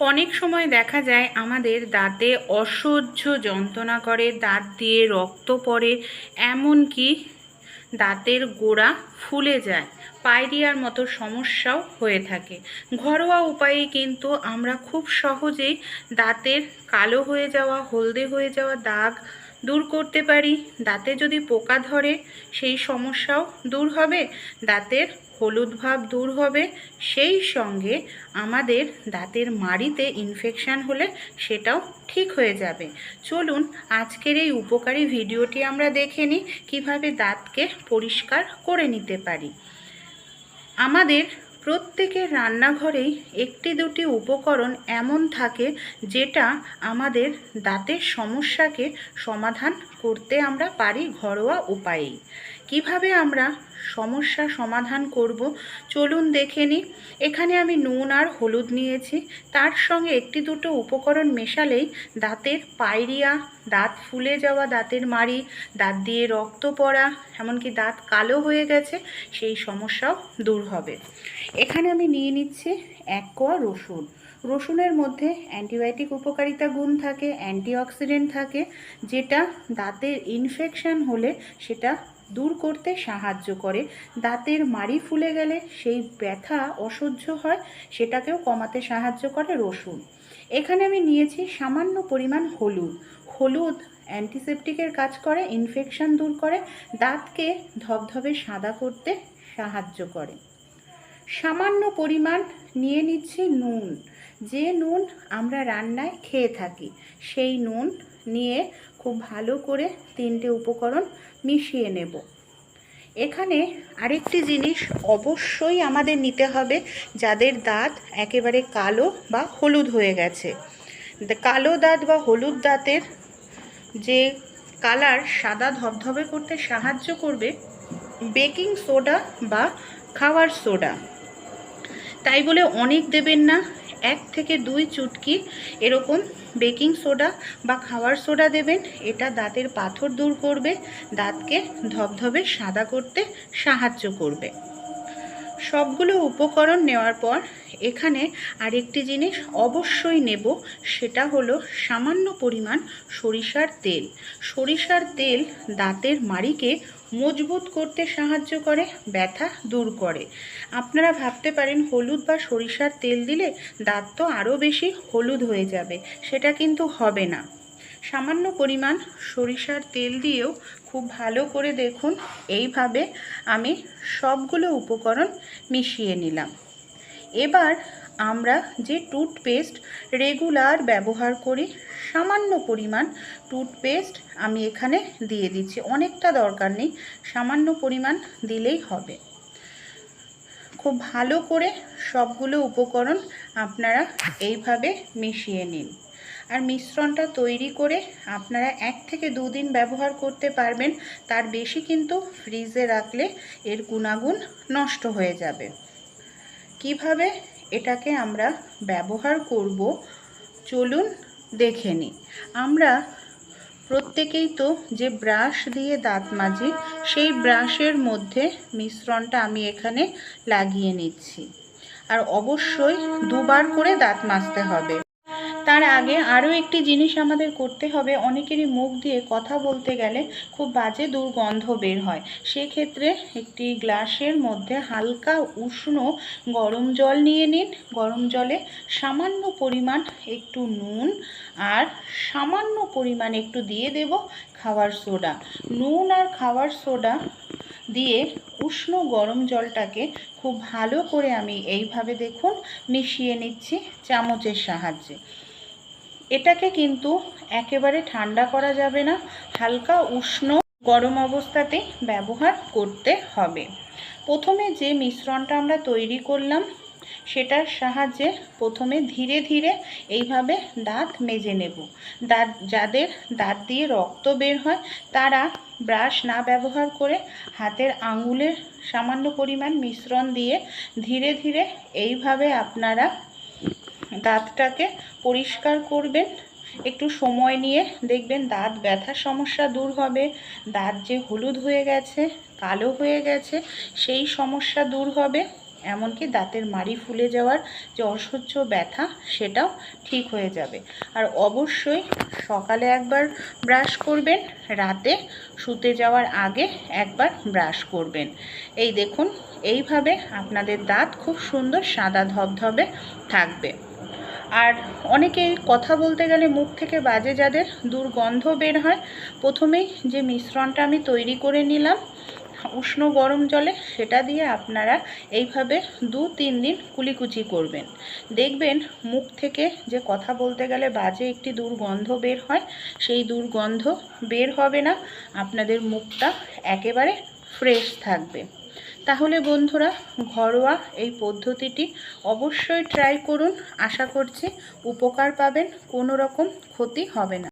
অনেক সময় দেখা যায় আমাদের দাঁতে অসহ্য যন্ত্রণা করে, দাঁত দিয়ে রক্ত পড়ে, এমনকি দাঁতের গোড়া ফুলে যায়, পায়রিয়ার মতো সমস্যাও হয়ে থাকে। ঘরোয়া উপায়ে কিন্তু আমরা খুব সহজেই দাঁতের কালো হয়ে যাওয়া, হলদে হয়ে যাওয়া দাগ দূর করতে পারি। দাঁতে যদি পোকা ধরে, সেই সমস্যাও দূর হবে। দাঁতের হলুদ ভাব দূর হবে। সেই সঙ্গে আমাদের দাঁতের মাড়িতে ইনফেকশান হলে সেটাও ঠিক হয়ে যাবে। চলুন, আজকের এই উপকারী ভিডিওটি আমরা দেখে নিই, কীভাবে দাঁতকে পরিষ্কার করে নিতে পারি। আমাদের প্রত্যেকের রান্নাঘরেই একটি দুটি উপকরণ এমন থাকে যেটা আমাদের দাঁতের সমস্যাকে সমাধান করতে আমরা পারি ঘরোয়া উপায়েই। কীভাবে আমরা সমস্যা সমাধান করব, চলুন দেখে নিই। এখানে আমি নুন আর হলুদ নিয়েছি। তার সঙ্গে একটি দুটো উপকরণ মেশালেই দাঁতের পায়রিয়া, দাঁত ফুলে যাওয়া দাঁতের মাড়ি, দাঁত দিয়ে রক্ত পড়া, এমনকি দাঁত কালো হয়ে গেছে, সেই সমস্যাও দূর হবে। এখানে আমি নিয়ে নিচ্ছি এক কোয়া রসুন। রসুনের মধ্যে অ্যান্টিবায়োটিক উপকারিতা গুণ থাকে, অ্যান্টিঅক্সিডেন্ট থাকে, যেটা দাঁতের ইনফেকশন হলে সেটা দূর করতে সাহায্য করে। দাঁতের মাড়ি ফুলে গেলে সেই ব্যথা অসহ্য হয়, সেটাকেও কমাতে সাহায্য করে রসুন। এখানে আমি নিয়েছি সামান্য পরিমাণ হলুদ। হলুদ অ্যান্টিসেপটিকের কাজ করে, ইনফেকশন দূর করে, দাঁতকে ধবধবে সাদা করতে সাহায্য করে। সামান্য পরিমাণ নিয়ে নিচ্ছি নুন। যে নুন আমরা রান্নায় খেয়ে থাকি, সেই নুন নিয়ে খুব ভালো করে তিনটে উপকরণ মিশিয়ে নেব। এখানে আরেকটি জিনিস অবশ্যই আমাদের নিতে হবে, যাদের দাঁত একেবারে কালো বা হলুদ হয়ে গেছে। কালো দাঁত বা হলুদ দাঁতের যে কালার সাদা ধবধবে করতে সাহায্য করবে বেকিং সোডা বা খাওয়ার সোডা। তাই বলে অনেক দেবেন না এক থেকে দুই চুটকি এরকম বেকিং সোডা বা খাওয়ার সোডা দেবেন। এটা দাঁতের পাথর দূর করবে, দাঁতকে ধবধবে, সাদা করতে সাহায্য করবে। সবগুলো উপকরণ নেওয়ার পর এখানে আরেকটি জিনিস অবশ্যই নেব, সেটা হলো সামান্য পরিমাণ সরিষার তেল। সরিষার তেল দাঁতের মাড়িকে মজবুত করতে সাহায্য করে, ব্যথা দূর করে। আপনারা ভাবতে পারেন, হলুদ বা সরিষার তেল দিলে দাঁত তো আরও বেশি হলুদ হয়ে যাবে, সেটা কিন্তু হবে না। সামান্য পরিমাণ সরিষার তেল দিয়েও খুব ভালো করে দেখুন, এইভাবে আমি সবগুলো উপকরণ মিশিয়ে নিলাম। এবার আমরা যে টুথপেস্ট রেগুলার ব্যবহার করি, সামান্য পরিমাণ টুথপেস্ট আমি এখানে দিয়ে দিচ্ছি। অনেকটা দরকার নেই, সামান্য পরিমাণ দিলেই হবে। খুব ভালো করে সবগুলো উপকরণ আপনারা এইভাবে মিশিয়ে নিন। আর মিশ্রণটা তৈরি করে আপনারা এক থেকে দুদিন ব্যবহার করতে পারবেন, তার বেশি কিন্তু ফ্রিজে রাখলে এর গুণাগুণ নষ্ট হয়ে যাবে। কীভাবে এটাকে আমরা ব্যবহার করব, চলুন দেখে নিই। আমরা প্রত্যেকেই তো যে ব্রাশ দিয়ে দাঁত মাজি, সেই ব্রাশের মধ্যে মিশ্রণটা আমি এখানে লাগিয়ে নিচ্ছি। আর অবশ্যই দুবার করে দাঁত মাজতে হবে। তার আগে আরও একটি জিনিস আমাদের করতে হবে। অনেকেরই মুখ দিয়ে কথা বলতে গেলে খুব বাজে দুর্গন্ধ বের হয়। সেক্ষেত্রে একটি গ্লাসের মধ্যে হালকা উষ্ণ গরম জল নিয়ে নিন। গরম জলে সামান্য পরিমাণ একটু নুন আর সামান্য পরিমাণ একটু দিয়ে দেব খাবার সোডা। নুন আর খাবার সোডা দিয়ে উষ্ণ গরম জলটাকে খুব ভালো করে আমি এইভাবে দেখুন মিশিয়ে নিচ্ছি চামচের সাহায্যে। এটাকে কিন্তু একেবারে ঠান্ডা করা যাবে না, হালকা উষ্ণ গরম অবস্থাতে ব্যবহার করতে হবে। প্রথমে যে মিশ্রণটা আমরা তৈরি করলাম, সেটার সাহায্যে প্রথমে ধীরে ধীরে এইভাবে দাঁত মেজে নেব। দাঁত, যাদের দাঁত দিয়ে রক্ত বের হয়, তারা ব্রাশ না ব্যবহার করে হাতের আঙুলের সামান্য পরিমাণ মিশ্রণ দিয়ে ধীরে ধীরে এইভাবে আপনারা দাঁতটাকে পরিষ্কার করবেন। একটু সময় নিয়ে দেখবেন দাঁত ব্যথার সমস্যা দূর হবে। দাঁত যে হলুদ হয়ে গেছে, কালো হয়ে গেছে, সেই সমস্যা দূর হবে। এমনকি দাঁতের মাড়ি ফুলে যাওয়ার যে অসহ্য ব্যথা, সেটাও ঠিক হয়ে যাবে। আর অবশ্যই সকালে একবার ব্রাশ করবেন, রাতে শুতে যাওয়ার আগে একবার ব্রাশ করবেন। এই দেখুন, এইভাবে আপনাদের দাঁত খুব সুন্দর সাদা ধবধবে থাকবে। আর অনেকেই কথা বলতে গেলে মুখ থেকে বাজে যাদের দুর্গন্ধ বের হয়, প্রথমেই যে মিশ্রণটা আমি তৈরি করে নিলাম, উষ্ণ গরম জলে সেটা দিয়ে আপনারা এইভাবে দু তিন দিন কুলিকুচি করবেন। দেখবেন মুখ থেকে যে কথা বলতে গেলে বাজে একটি দুর্গন্ধ বের হয়, সেই দুর্গন্ধ বের হবে না, আপনাদের মুখটা একেবারে ফ্রেশ থাকবে। তাহলে বন্ধুরা, ঘরোয়া এই পদ্ধতিটি অবশ্যই ট্রাই করুন। আশা করছি উপকার পাবেন, কোনো রকম ক্ষতি হবে না।